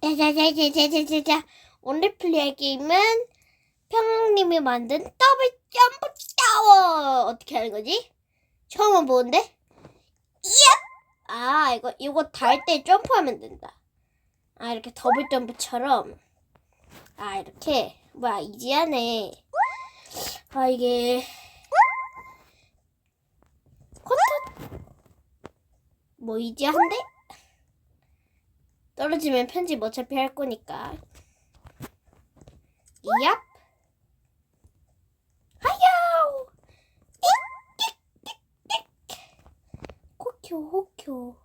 자자자자자자자 오늘 플레이할 게임은 평님이 만든 더블 점프 타워 어떻게 하는 거지? 처음 보는데? 얍! 아 이거 이거 달 때 점프하면 된다. 아 이렇게 더블 점프처럼 아 이렇게 뭐야 이지하네. 아 이게 커터 뭐 이지한데? 떨어지면 편집 어차피 할 거니까. 얍. 띡띡띡띡. 호큐 호큐.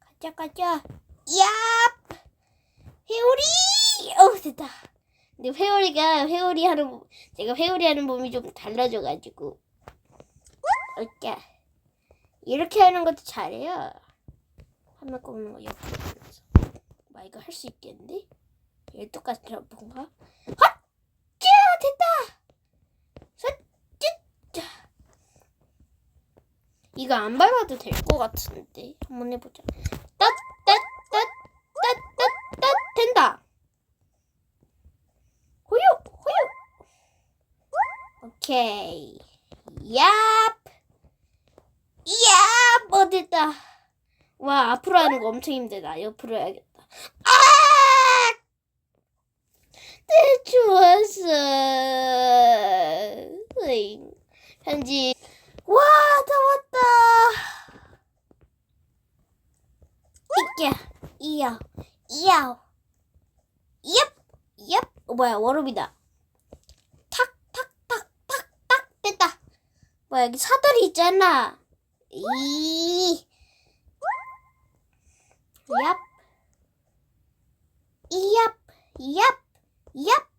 가자 가자. 얍. 회오리. 어 됐다. 근데 회오리가 회오리 하는 법- 제가 회오리 하는 몸이 좀 달라져가지고. 어깨. 이렇게 하는 것도 잘해요. 화면 꼽는 거 옆으로 보면서. 와 이거 할 수 있겠는데? 얘 똑같이 뭔가? 헛! 짜! 됐다! 헛! 짜! 이거 안 밟아도 될 것 같은데 한번 해보자. 떳! 떳! 떳! 떳! 떳! 떳! 된다! 호유! 호유! 오케이. 얍! 이야, 뭐 됐다. 와, 앞으로 하는 거 엄청 힘들다. 옆으로 해야겠다. 아! 네, 좋았어. 편지. 와, 다 왔다. 이게, 이야, 이야. 얍, 얍. 어, 뭐야, 워룹이다. 탁, 탁, 탁, 탁, 탁. 됐다. 뭐야, 여기 사다리 있잖아. 이. 얍. 이얍. 얍. 얍.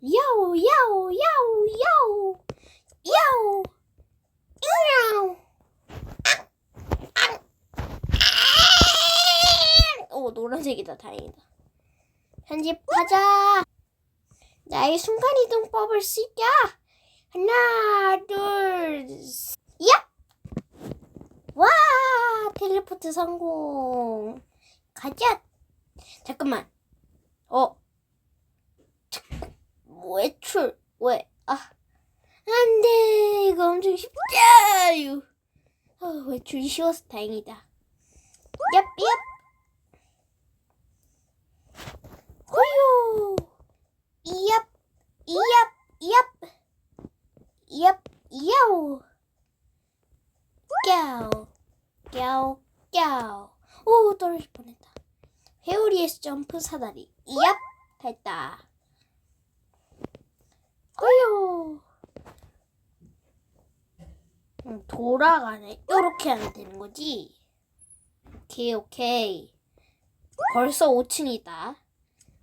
야오 야오 야오 야오 야오 야오 오 노란색이다 다행이다 편집하자 나의 순간이동법을 쓰자 하나 둘 얍! 와 텔레포트 성공. 가자. 잠깐만. 어. 외출? 왜? 아. 안 돼. 이거 엄청 쉽다 유. 어, 외출이 쉬워서 다행이다. 얍 얍. 호요 이얍 이얍. 이얍 이얍. 이야오 깨우 깨우 깨우 오 떨어질 뻔했다 회오리에서 점프 사다리 이얍 됐다 어휴. 음, 돌아가네. 이렇게 하면 되는 거지. 오케이, 오케이. 벌써 5층이다.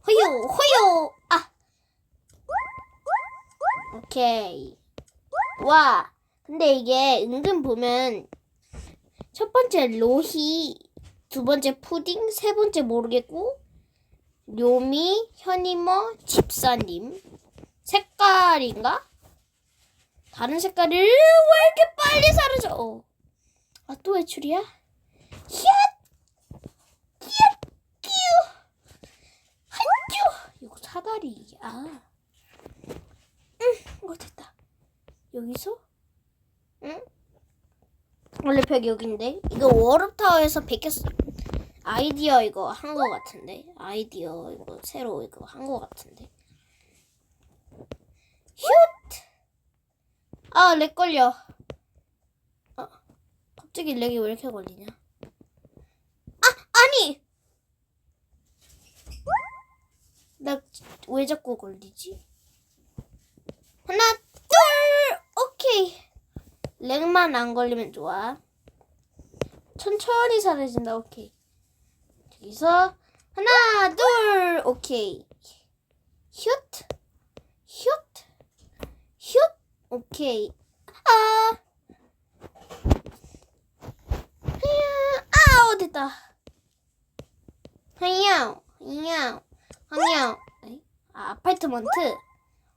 허유, 허유. 아. 오케이. 와. 근데 이게 은근 보면 첫 번째 로히, 두 번째 푸딩, 세 번째 모르겠고 료미, 현이머, 집사님. 색깔인가? 다른 색깔을 왜 이렇게 빨리 사라져? 어. 아, 또 외출이야? 히앗! 히앗! 끼우! 한쭈! 이거 사다리. 아. 응, 이거 됐다. 여기서? 응? 벽 여긴데? 이거 워럽타워에서 베꼈어. 아이디어 이거 한 거 같은데? 아이디어 이거 새로 이거 한 거 같은데? 슛! 아, 렉 걸려. 아, 갑자기 렉이 왜 이렇게 걸리냐? 아, 아니! 나 왜 자꾸 걸리지? 하나, 둘! 오케이. 렉만 안 걸리면 좋아. 천천히 사라진다, 오케이. 여기서 하나, 둘, 오케이. 슛! 슛! 슛! 오케이. 아! 아우, 됐다. 하야, 하야, 하야. 에이? 아, 아파트먼트.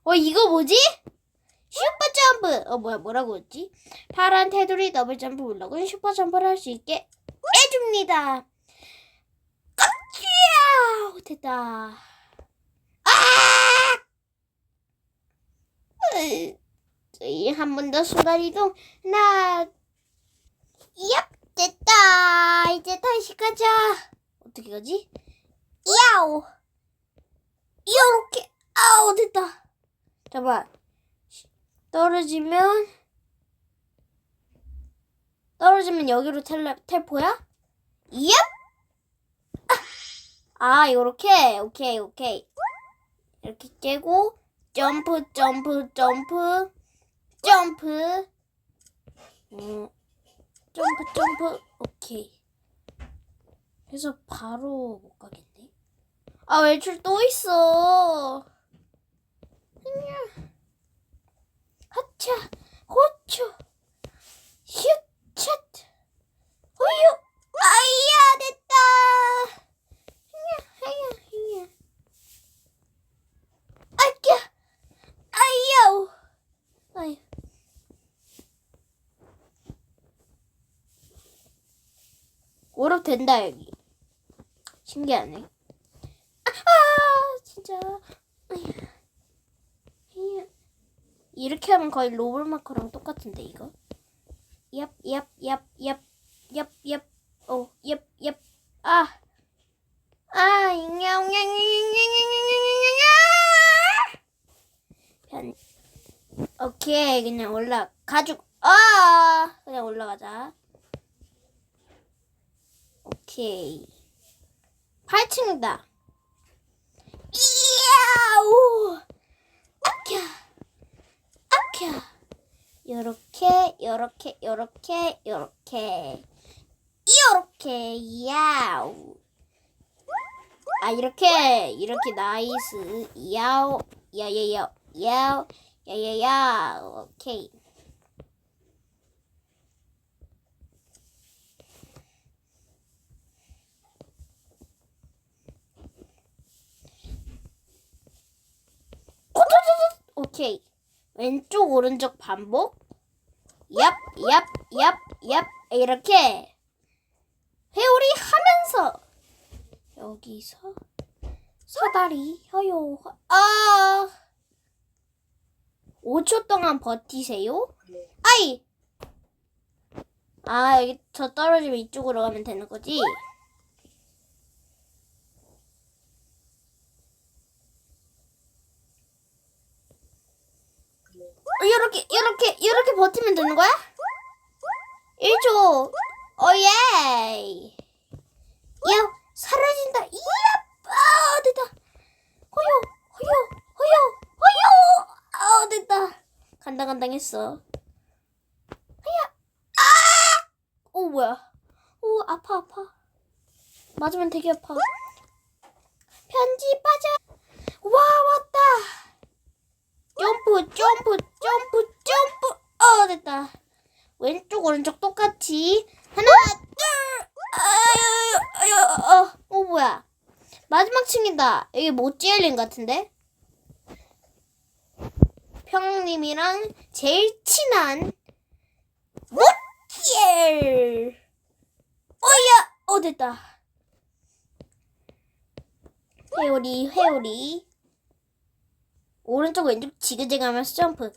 어, 이거 뭐지? 슈퍼 점프. 어 뭐야 뭐라고 했지? 파란 테두리 더블 점프 블록은 슈퍼 점프를 할 수 있게 해줍니다. 깜짝이야 됐다. 아! 한 번 더 순간 이동 하나. 얍 됐다. 이제 다시 가자. 어떻게 가지? 야오. 이렇게 아우 됐다. 잠깐. 떨어지면 떨어지면 여기로 텔레 텔포야? 얍. 아 요렇게. 오케이 오케이. 이렇게 깨고 점프 점프 점프 점프. 음, 점프 점프. 오케이. 그래서 바로 못 가겠네. 아 외출 또 있어 그냥 하 차 호추 슛챗 호유 아이야 됐다. 아야 아야 아야. 아야우 아유 오럽 된다 여기. 신기하네. 아, 아 진짜. 아유 아야. 이렇게 하면 거의 로블 마커랑 똑같은데 이거. 얍, 얍, 얍, 얍, 얍, 얍, 오, 얍, 얍, 아, 아, 편. 오케이, 그냥 올라 가죽. 아, 그냥 올라가자. 오케이. 8층이다. 이야, 오, 아야. 캬, 아캬. 요렇게 요렇게 요렇게 요렇게. 요렇게. 야우. 아 이렇게. 이렇게 나이스. 야우. 야야야. 야우. 야야야. 오케이. 오케이 왼쪽 오른쪽 반복. 얍, 얍, 얍, 얍. 이렇게. 회오리 하면서. 여기서. 사다리 혀요 아 5초 동안 버티세요. 아이. 아 여기 저 떨어지면 이쪽으로 가면 되는 거지 이렇게 이렇게 버티면 되는 거야? 1초 오예 야 사라진다. 이야 아 됐다. 허요 허요 허요 허요 아 됐다. 간당간당했어. 허야 아 오 뭐야. 오 아파 아파. 맞으면 되게 아파. 편집하자 와 왔다 점프 점프 점프 점프 어 됐다 왼쪽 똑같이 하나 둘 아유 아유 어, 어 뭐야? 마지막 층이다. 여기 모찌엘린 같은데? 평님이랑 제일 친한 모찌엘. 어야 어 됐다. 회오리 회오리. 오른쪽 왼쪽 지그재그 하면서 점프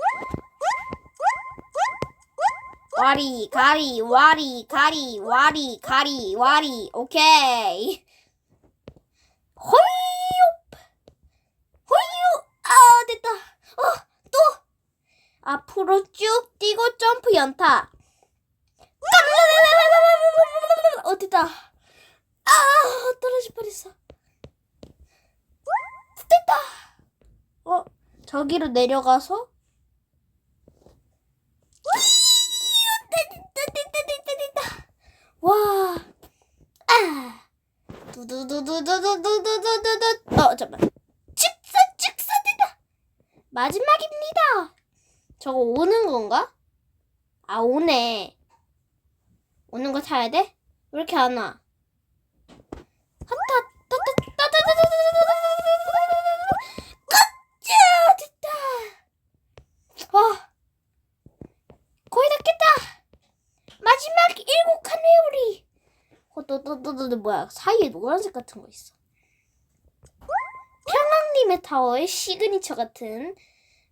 와리 가리 와리 가리 와리 가리 와리. 오케이. 호이요 호이요 아 됐다. 어 또. 앞으로 쭉 뛰고 점프 연타. 어 됐다. 아 떨어질 뻔했어. 됐다. 어 저기로 내려가서 와, 아, 두두두두두두두두두두. 어, 잠만. 직사 직사된다. 마지막입니다. 저거 오는 건가? 아, 오네. 오는 거 타야 돼? 왜 이렇게 안 와? 어또또또또 뭐야 사이에 노란색 같은 거 있어. 평왕님의 타워의 시그니처 같은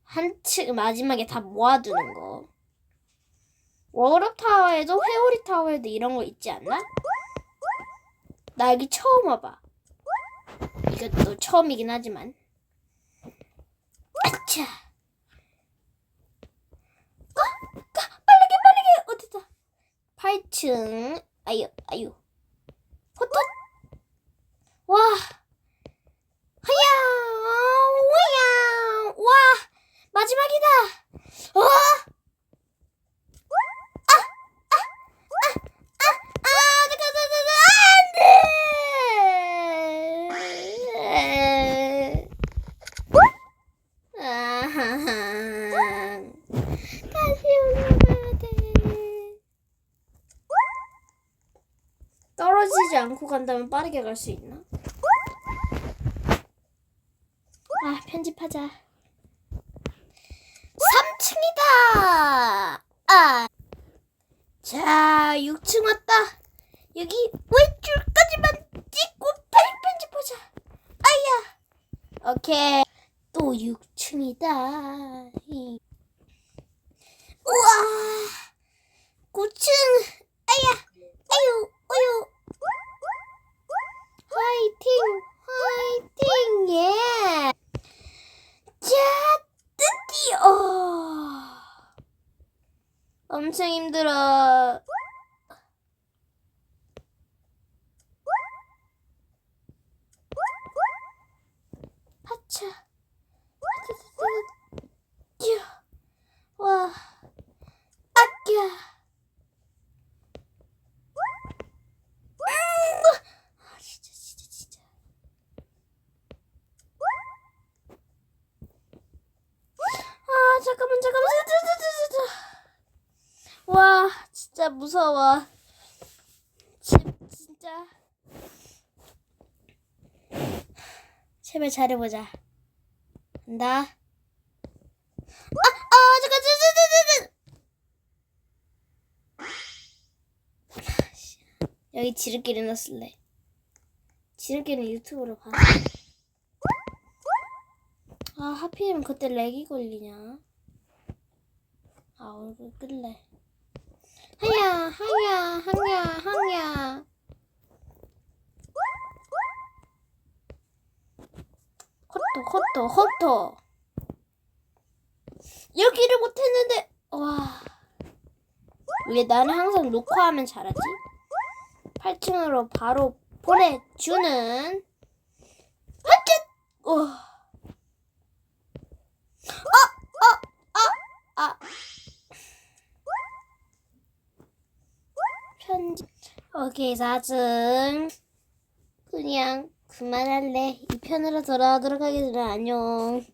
한층 마지막에 다 모아두는 거. 워럽 타워에도 회오리 타워에도 이런 거 있지 않나? 나 여기 처음 와봐. 이것도 처음이긴 하지만. 아차. 아, 가, 빠르게 빠르게 어디다? 8층. 아유 아유. 와. 하야. 와야. 와. 마지막이다. 와. 아, 올라가야 돼. 떨어지지 않고 간다면 빠르게 갈 수 있나? 아, 편집하자. 3층이다. 아. 자, 6층 왔다. 여기 왼줄까지만 찍고 빨리 편집하자. 아야. 오케이. 또 6층이다. 우와. 9층. 아야. 아유. 아유. 화이팅. 화이팅. 예. 자, 드디어. 엄청 힘들어. 쭈. 와. 아끼야. 음. 아. 아, 잠깐만, 잠깐만. 저, 저, 저, 저, 저. 와, 진짜 무서워. 진, 진짜. 제발 잘해보자. 간다. 아, 아, 잠깐, 저, 저, 저, 저, 저. 여기 지름길에 넣었을래. 지름길은 유튜브로 봐. 아, 하필이면 그때 렉이 걸리냐. 아, 얼굴 끌래. 하야, 하야, 하야, 하야. 헛도, 헛도, 헛도. 여기를 못했는데, 와. 왜 나는 항상 녹화하면 잘하지? 8층으로 바로 보내주는. 헛짓! 와. 아. 편집. 오케이, 4층. 그냥 그만할래. 이 편으로 돌아오도록 하겠습니다. 안녕.